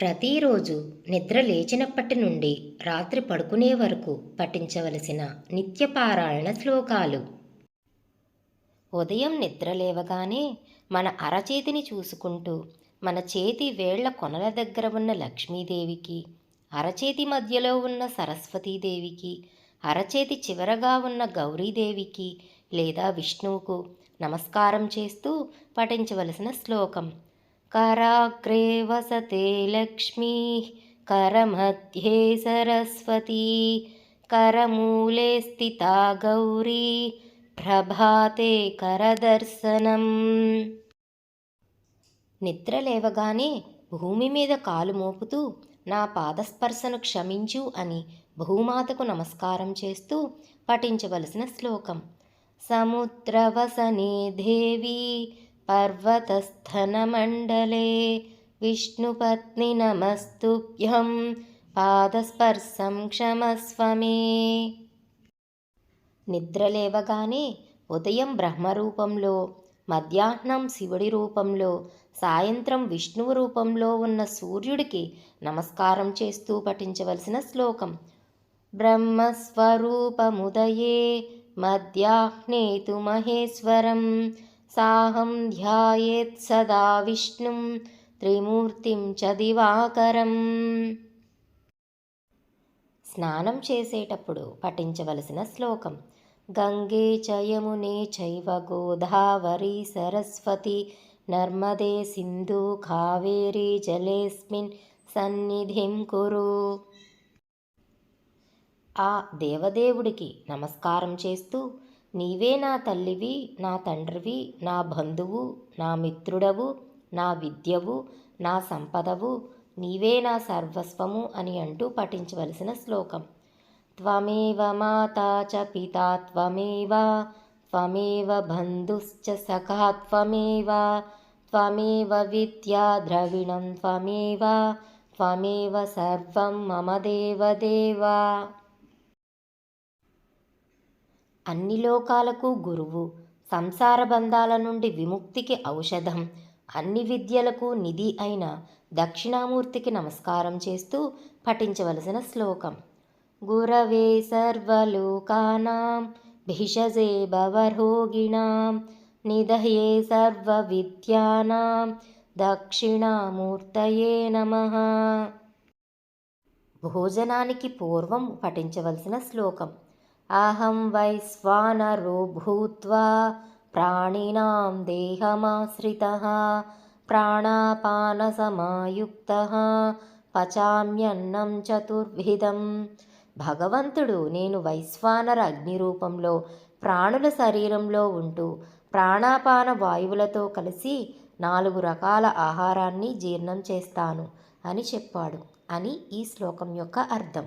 ప్రతిరోజు నిద్ర లేచినప్పటి నుండి రాత్రి పడుకునే వరకు పఠించవలసిన నిత్యపారాయణ శ్లోకాలు. ఉదయం నిద్ర లేవగానే మన అరచేతిని చూసుకుంటూ మన చేతి వేళ్ళ కొనల దగ్గర ఉన్న లక్ష్మీదేవికి అరచేతి మధ్యలో ఉన్న సరస్వతీదేవికి అరచేతి చివరగా ఉన్న గౌరీదేవికి లేదా విష్ణువుకు నమస్కారం చేస్తూ పఠించవలసిన శ్లోకం. कराग्रे वसते लक्ष्मी करमध्ये सरस्वती करमूले स्थिता गौरी ప్రభాతే కరదర్శనం నిద్ర లేవగానే భూమి మీద కాలు మోపుతూ నా పాదస్పర్శను క్షమించు అని భూమాతకు నమస్కారం చేస్తూ పఠించవలసిన శ్లోకం సముద్రవసనే దేవి पर्वतस्थनमण्डले विष्णुपत्नि नमस्तुभ्यं పాదస్పర్శం క్షమస్వమే నిద్రలేవగానే ఉదయం బ్రహ్మరూపంలో మధ్యాహ్నం శివుడి రూపంలో సాయంత్రం విష్ణువు రూపంలో ఉన్న సూర్యుడికి నమస్కారం చేస్తూ పఠించవలసిన శ్లోకం బ్రహ్మస్వరూపముదయే మధ్యాహ్నేతు మహేశ్వరం సాహం ధ్యాయేత్ సదా విష్ణుం త్రిమూర్తిం చ దివాకరం స్నానం చేసేటప్పుడు పఠించవలసిన శ్లోకం గంగే చ చైవ గోదావరి సరస్వతి నర్మదే సింధు కావేరీ జలేస్మిన్ సన్నిధిం కురు। ఆ దేవదేవుడికి నమస్కారం చేస్తూ నీవే నా తల్లివి నా తండ్రివి నా బంధువు నా మిత్రుడవు నా విద్యవు నా సంపదవు నీవే నా సర్వస్వము అని అంటూ పఠించవలసిన శ్లోకం. త్వమేవ మాతా చ పితా త్వమేవ త్వమేవ బంధుశ్చ సఖా త్వమేవ త్వమేవ విద్యా ద్రవిణం త్వమేవ త్వమేవ సర్వం మమ దేవదేవా అన్ని లోకాలకు గురువు సంసార బంధాల నుండి విముక్తికి ఔషధం అన్ని విద్యలకు నిధి అయిన దక్షిణామూర్తికి నమస్కారం చేస్తూ పఠించవలసిన శ్లోకం. గురవే సర్వలోకానాం భిషజే భవరోగిణాం నిధయే సర్వ విద్యానాం దక్షిణామూర్తయే నమ. భోజనానికి పూర్వం పఠించవలసిన శ్లోకం. అహం వైశ్వానరో భూత్వా ప్రాణినాం దేహమాశ్రిత ప్రాణాపానసమాయుక్త పచామ్యన్నం చతుర్విధం. భగవంతుడు నేను వైశ్వానర అగ్ని రూపంలో ప్రాణుల శరీరంలో ఉంటూ ప్రాణాపాన వాయువులతో కలిసి నాలుగు రకాల ఆహారాన్ని జీర్ణం చేస్తాను అని చెప్పాడు అని ఈ శ్లోకం యొక్క అర్థం.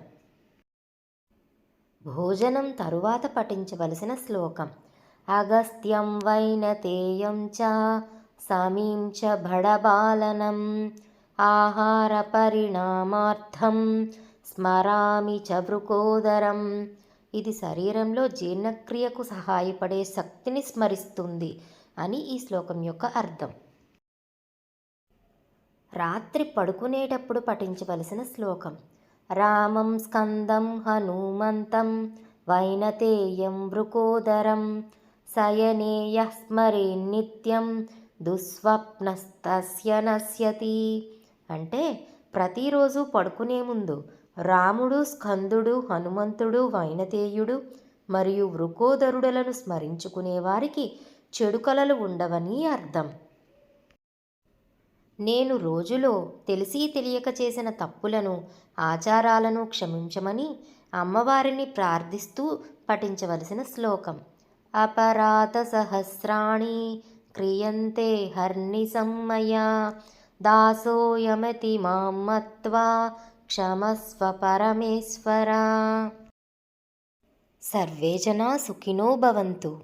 భోజనం తరువాత పఠించవలసిన శ్లోకం. అగస్త్యం వైనతేయం చ సమీం చ భడబాలనం. ఆహార పరిణామార్థం స్మరామి చ వృకోదరం ఇది శరీరంలో జీర్ణక్రియకు సహాయపడే శక్తిని స్మరిస్తుంది అని ఈ శ్లోకం యొక్క అర్థం. రాత్రి పడుకునేటప్పుడు పఠించవలసిన శ్లోకం. రామం స్కందం హనుమంతం వైనతేయం వృకోదరం శయనేయ స్మరే నిత్యం దుస్వప్నస్తస్య నశ్యతి. అంటే ప్రతిరోజు పడుకునే ముందు రాముడు స్కందుడు హనుమంతుడు వైనతేయుడు మరియు వృకోదరుడులను స్మరించుకునే వారికి చెడు కలలు ఉండవని అర్థం. నేను రోజులో తెలిసి తెలియక చేసిన తప్పులను ఆచారాలను క్షమించమని అమ్మవారిని ప్రార్థిస్తూ పఠించవలసిన శ్లోకం. అపరాధ సహస్రాణి క్రియంతే హర్ని సమ్మయ దాసోయమతి మాం మత్వా క్షమస్వ పరమేశ్వర. సర్వే జనా సుఖినో భవంతు.